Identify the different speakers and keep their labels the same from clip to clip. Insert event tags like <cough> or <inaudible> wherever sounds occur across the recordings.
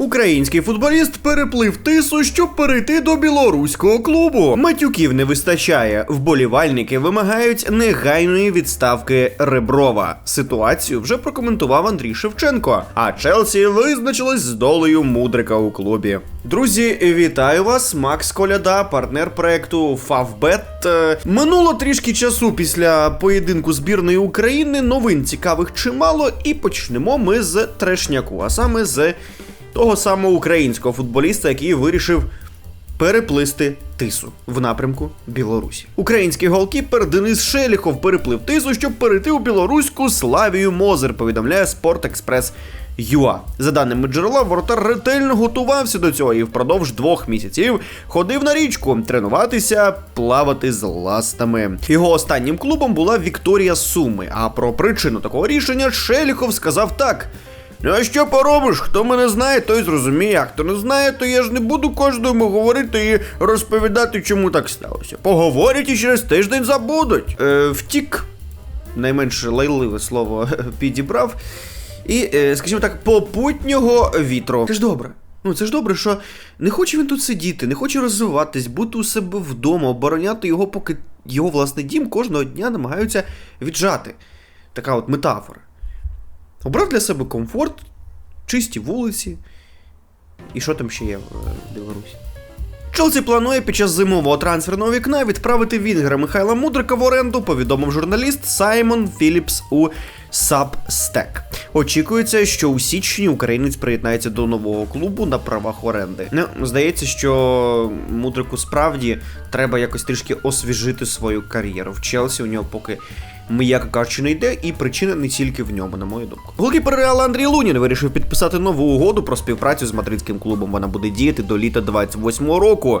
Speaker 1: Український футболіст переплив тису, щоб перейти до білоруського клубу. Матюків не вистачає. Вболівальники вимагають негайної відставки Реброва. Ситуацію вже прокоментував Андрій Шевченко. А Челсі визначилась з долею мудрика у клубі. Друзі, вітаю вас! Макс Коляда, партнер проекту Фавбет. Е, Минуло трішки часу після поєдинку збірної України. Новин цікавих чимало, і почнемо ми з трешняку, а саме з того самого українського футболіста, який вирішив переплисти тису в напрямку Білорусі. Український голкіпер Денис Шеліхов переплив тису, щоб перейти у білоруську Славію Мозер, повідомляє Спорт Експрес. ЮА. За даними джерела, воротар ретельно готувався до цього і впродовж двох місяців ходив на річку тренуватися, плавати з ластами. Його останнім клубом була Вікторія Суми. А про причину такого рішення Шеліхов сказав так. Ну а що поробиш? Хто мене знає, той зрозуміє. А хто не знає, то я ж не буду кожному говорити і розповідати, чому так сталося. Поговорять і через тиждень забудуть. Е, втік, найменш лайливе слово <laughs> підібрав. І, е, скажімо так, попутнього вітру. Це ж добре. Ну, це ж добре, що не хоче він тут сидіти, не хоче розвиватись, бути у себе вдома, обороняти його, поки його власний дім кожного дня намагаються віджати. Така от метафора. Обрав для себе комфорт, чисті вулиці. І що там ще є в е, Білорусі? Челсі планує під час зимового трансферного вікна відправити Вінгера Михайла Мудрика в оренду, повідомив журналіст Саймон Філіпс у Substack. Очікується, що у січні українець приєднається до нового клубу на правах оренди. Ну, здається, що Мудрику справді треба якось трішки освіжити свою кар'єру. В Челсі у нього поки м'яко кажучи, не йде, і причина не тільки в ньому, на мою думку. Голкіпер Реала Андрій Лунін вирішив підписати нову угоду про співпрацю з мадридським клубом. Вона буде діяти до літа 28-го року.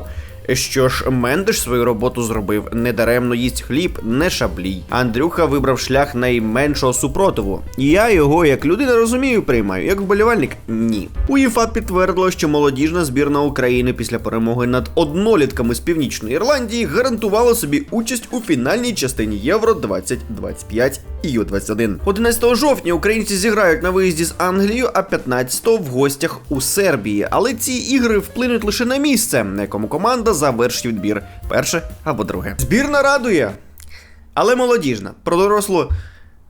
Speaker 1: Що ж, Мендеш свою роботу зробив недаремно їсть хліб, не шаблій. Андрюха вибрав шлях найменшого супротиву. Я його як людина розумію, приймаю, як вболівальник ні. УЄФА підтвердило, що молодіжна збірна України після перемоги над однолітками з північної Ірландії гарантувала собі участь у фінальній частині Євро 2025 і Ю-21. 11 жовтня українці зіграють на виїзді з Англією, а 15-го в гостях у Сербії. Але ці ігри вплинуть лише на місце, на якому команда завершить відбір перше або друге. Збірна радує, але молодіжна. Про дорослу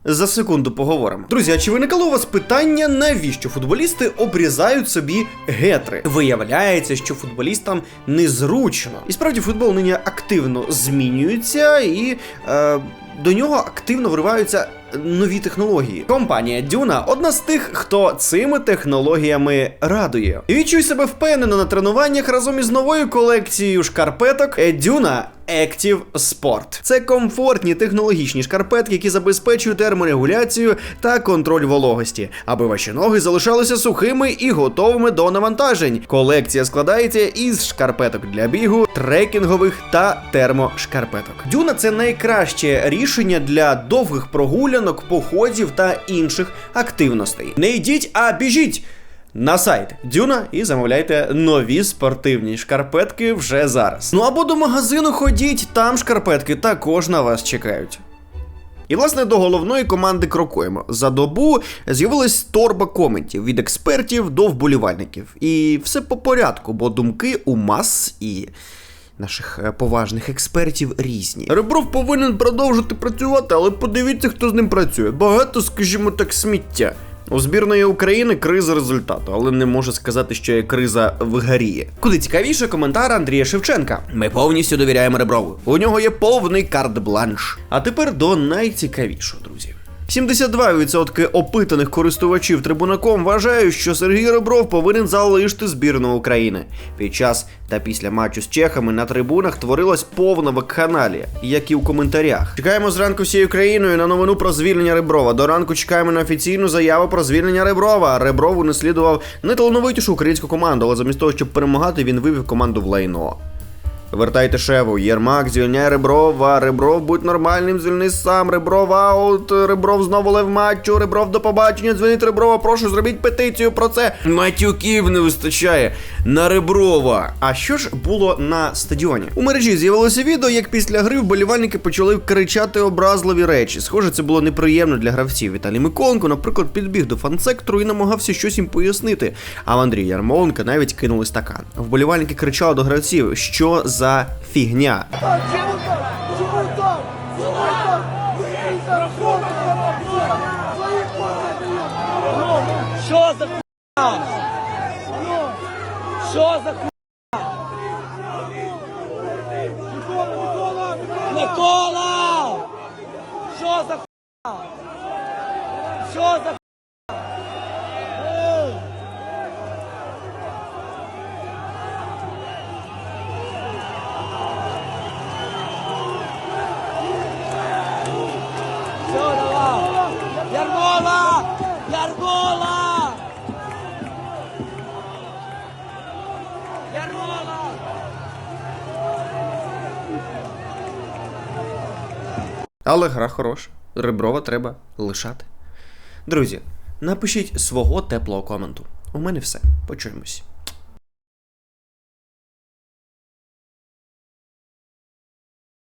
Speaker 1: за секунду поговоримо. Друзі, а чи виникало у вас питання, навіщо футболісти обрізають собі гетри? Виявляється, що футболістам незручно. І справді футбол нині активно змінюється і. Е, до нього активно вриваються нові технології. Компанія Дюна одна з тих, хто цими технологіями радує. І відчуй себе впевнено на тренуваннях разом із новою колекцією шкарпеток Дюна Active Sport. Це комфортні технологічні шкарпетки, які забезпечують терморегуляцію та контроль вологості, аби ваші ноги залишалися сухими і готовими до навантажень. Колекція складається із шкарпеток для бігу, трекінгових та термошкарпеток. Дюна це найкраще рішення для довгих прогулянок, походів та інших активностей. Не йдіть, а біжіть! На сайт Дюна і замовляйте нові спортивні шкарпетки вже зараз. Ну або до магазину ходіть, там шкарпетки також на вас чекають. І, власне, до головної команди крокуємо. За добу з'явилась торба коментів від експертів до вболівальників. І все по порядку, бо думки у мас і. Наших е, поважних експертів різні. Ребров повинен продовжити працювати, але подивіться, хто з ним працює. Багато, скажімо так, сміття. У збірної України криза результату, але не можу сказати, що є криза в гарі. Куди цікавіше коментар Андрія Шевченка. Ми повністю довіряємо Реброву. У нього є повний карт-бланш. А тепер до найцікавішого, друзі. 72% опитаних користувачів трибунаком вважають, що Сергій Ребров повинен залишити збірну України. Під час та після матчу з чехами на трибунах творилась повна вакханалія, як і у коментарях. Чекаємо зранку всією країною на новину про звільнення Реброва. До ранку чекаємо на офіційну заяву про звільнення Реброва. Реброву не слідував найталановитішу українську команду, але замість того, щоб перемагати, він вивів команду в лайно. Вертайте шеву, Єрмак, звільняй Реброва, Ребров, будь нормальним, звільни сам, Ребров аут, Ребров знову лев матчу, Ребров до побачення, звільніть Реброва, прошу, зробіть петицію про це. Матюків не вистачає на Реброва. А що ж було на стадіоні? У мережі з'явилося відео, як після гри вболівальники почали кричати образливі речі. Схоже, це було неприємно для гравців. Віталій Миколенко, наприклад, підбіг до фан-сектору і намагався щось їм пояснити. А в Андрій Ярмоленка навіть кинули стакан. Вболівальники кричали до гравців, що за фігня.
Speaker 2: Що за хуйня? Що за хуйня? Микола! Що
Speaker 1: Але гра хороша. Реброва треба лишати. Друзі, напишіть свого теплого коменту. У мене все. Почуємось.